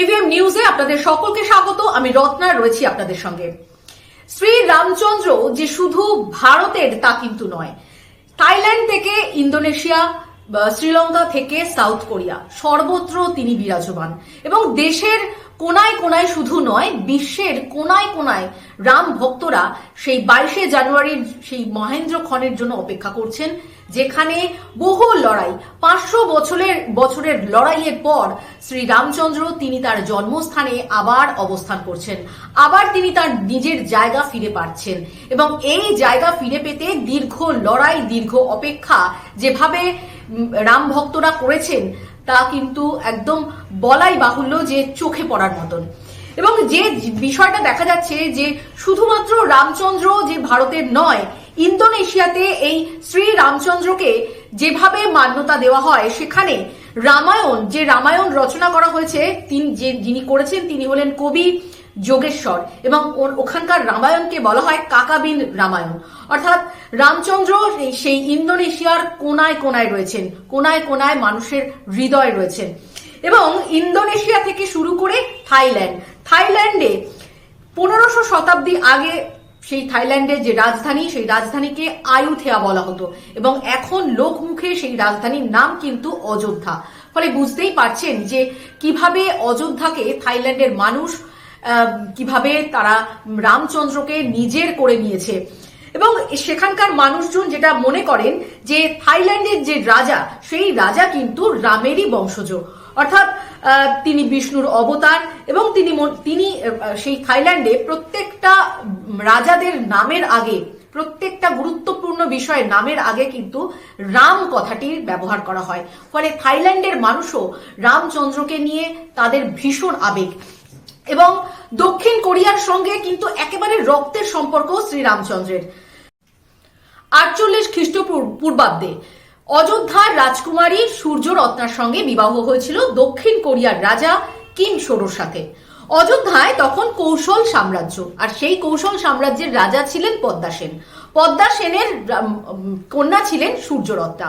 EVM নিউজে আপনাদের সকলকে স্বাগত। আমি রত্না, রয়েছি আপনাদের সঙ্গে। শ্রী রামচন্দ্র যে শুধু ভারতের তা কিন্তু নয়, থাইল্যান্ড থেকে ইন্দোনেশিয়া শ্রীলঙ্কা থেকে সাউথ কোরিয়া সর্বত্র তিনি বিরাজমান। এবং দেশের কোনায় কোনায় শুধু নয়, বিশ্বের কোনায় কোনায় রাম ভক্তরা সেই বাইশে জানুয়ারির সেই মহেন্দ্র ক্ষণের জন্য অপেক্ষা করছেন, যেখানে বহু লড়াই, পাঁচশো বছরের বছরের লড়াইয়ের পর শ্রী রামচন্দ্র তিনি তার জন্মস্থানে আবার অবস্থান করছেন। আবার তিনি তার নিজের জায়গা ফিরে পাচ্ছেন এবং এই জায়গা ফিরে পেতে দীর্ঘ লড়াই, দীর্ঘ অপেক্ষা যেভাবে রাম ভক্তরা করেছেন তা কিন্তু একদম বলাই বাহুল্য যে চোখে পড়ার মতন। এবং যে বিষয়টা দেখা যাচ্ছে যে শুধুমাত্র রামচন্দ্র যে ভারতের নয়, ইন্দোনেশিয়াতে এই শ্রী রামচন্দ্রকে যেভাবে মান্যতা দেওয়া হয়, সেখানে রামায়ণ, যে রামায়ণ রচনা করা হয়েছে, তিনি যে যিনি করেছেন, তিনি হলেন কবি যোগেশ্বর এবং ওখানকার রামায়ণকে বলা হয় কাকাবিন রামায়ণ। অর্থাৎ রামচন্দ্র সেই ইন্দোনেশিয়ার কোনায় কোনায় রয়েছেন, কোনায় কোনায় মানুষের হৃদয় রয়েছেন এবং ইন্দোনেশিয়া থেকে শুরু করে থাইল্যান্ড। থাইল্যান্ডে পনেরোশো শতাব্দী আগে সেই থাইল্যান্ডের যে রাজধানী, সেই রাজধানীকে আয়ুথেয়া বলা হতো এবং এখন লোকমুখে সেই রাজধানীর নাম কিন্তু অযোধ্যা। ফলে বুঝতেই পারছেন যে কীভাবে অযোধ্যাকে থাইল্যান্ডের মানুষ কীভাবে তারা রামচন্দ্রকে নিজের করে নিয়েছে। এবং সেখানকার মানুষজন যেটা মনে করেন যে থাইল্যান্ডের যে রাজা, সেই রাজা কিন্তু রামেরই বংশজ। অর্থাৎ তিনি বিষ্ণুর অবতার এবং তিনি তিনি সেই থাইল্যান্ডে প্রত্যেকটা রাজাদের নামের আগে, প্রত্যেকটা গুরুত্বপূর্ণ বিষয়ে নামের আগে কিন্তু রাম কথাটির ব্যবহার করা হয়। ফলে থাইল্যান্ডের মানুষও রামচন্দ্রকে নিয়ে তাদের ভীষণ আবেগ। এবং দক্ষিণ কোরিয়ার সঙ্গে কিন্তু একেবারে রক্তের সম্পর্ক শ্রীরামচন্দ্রের। আটচল্লিশ খ্রিস্টপূর্বাব্দে অযোধ্যার রাজকুমারী সূর্য রত্নার সঙ্গে বিবাহ হয়েছিল দক্ষিণ কোরিয়ার রাজা কিম সোরোর সাথে। অযোধ্যায় তখন কৌশল সাম্রাজ্য, আর সেই কৌশল সাম্রাজ্যের রাজা ছিলেন পদ্মা সেন। পদ্মা সেনের কন্যা ছিলেন সূর্য রত্না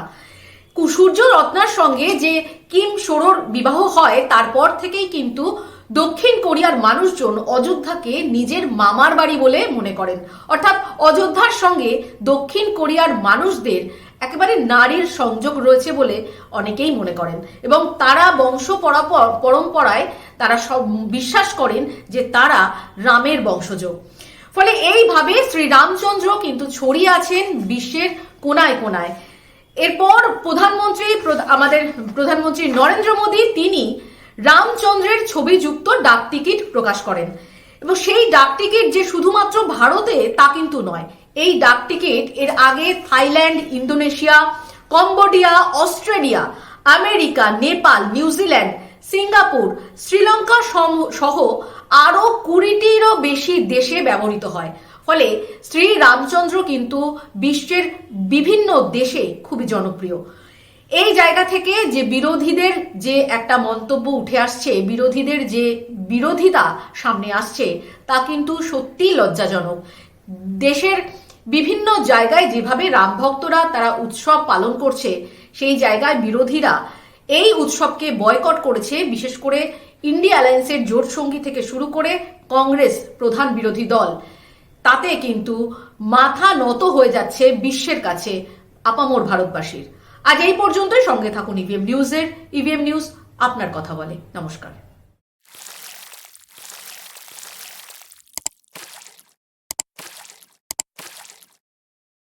সূর্য রত্নার সঙ্গে যে কিম সোরোর বিবাহ হয়, তারপর থেকেই কিন্তু দক্ষিণ কোরিয়ার মানুষজন অযোধ্যাকে নিজের মামার বাড়ি বলে মনে করেন। অর্থাৎ অযোধ্যার সঙ্গে দক্ষিণ কোরিয়ার মানুষদের একেবারে নারীর সংযোগ রয়েছে বলে অনেকেই মনে করেন। এবং তারা বংশ পরম্পরায় তারা সব বিশ্বাস করেন যে তারা রামের বংশজ। ফলে এইভাবে শ্রী রামচন্দ্র কিন্তু ছড়িয়ে আছেন বিশ্বের কোনায় কোনায়। এরপর প্রধানমন্ত্রী, প্রধ- আমাদের প্রধানমন্ত্রী নরেন্দ্র মোদী, তিনি রামচন্দ্রের ছবিযুক্ত ডাক টিকিট প্রকাশ করেন। এবং সেই ডাক টিকিট যে শুধুমাত্র ভারতে তা কিন্তু নয়, এই ডাক টিকিট এর আগে Thailand, Indonesia, Cambodia, Australia, America, Nepal, New Zealand, Singapore, Sri Lanka সহ আরও কুড়িটিরও বেশি দেশে ব্যবহৃত হয়। ফলে শ্রী রামচন্দ্র কিন্তু বিশ্বের বিভিন্ন দেশে খুবই জনপ্রিয়। এই জায়গা থেকে যে বিরোধীদের যে একটা মন্তব্য উঠে আসছে, বিরোধীদের যে বিরোধিতা সামনে আসছে, তা কিন্তু সত্যিই লজ্জাজনক। দেশের বিভিন্ন জায়গায় যেভাবে রাম ভক্তরা তারা উৎসব পালন করছে, সেই জায়গায় বিরোধীরা এই উৎসবকে বয়কট করেছে, বিশেষ করে ইন্ডিয়া অ্যালায়েন্সের জোট সঙ্গী থেকে শুরু করে কংগ্রেস প্রধান বিরোধী দল। তাতে কিন্তু মাথা নত হয়ে যাচ্ছে বিশ্বের কাছে, আপামোর ভারতবাসীর। আজ এই পর্যন্তই সঙ্গে থাকুন ইভিএম নিউজের ইভিএম নিউজ আপনার কথা বলে। নমস্কার।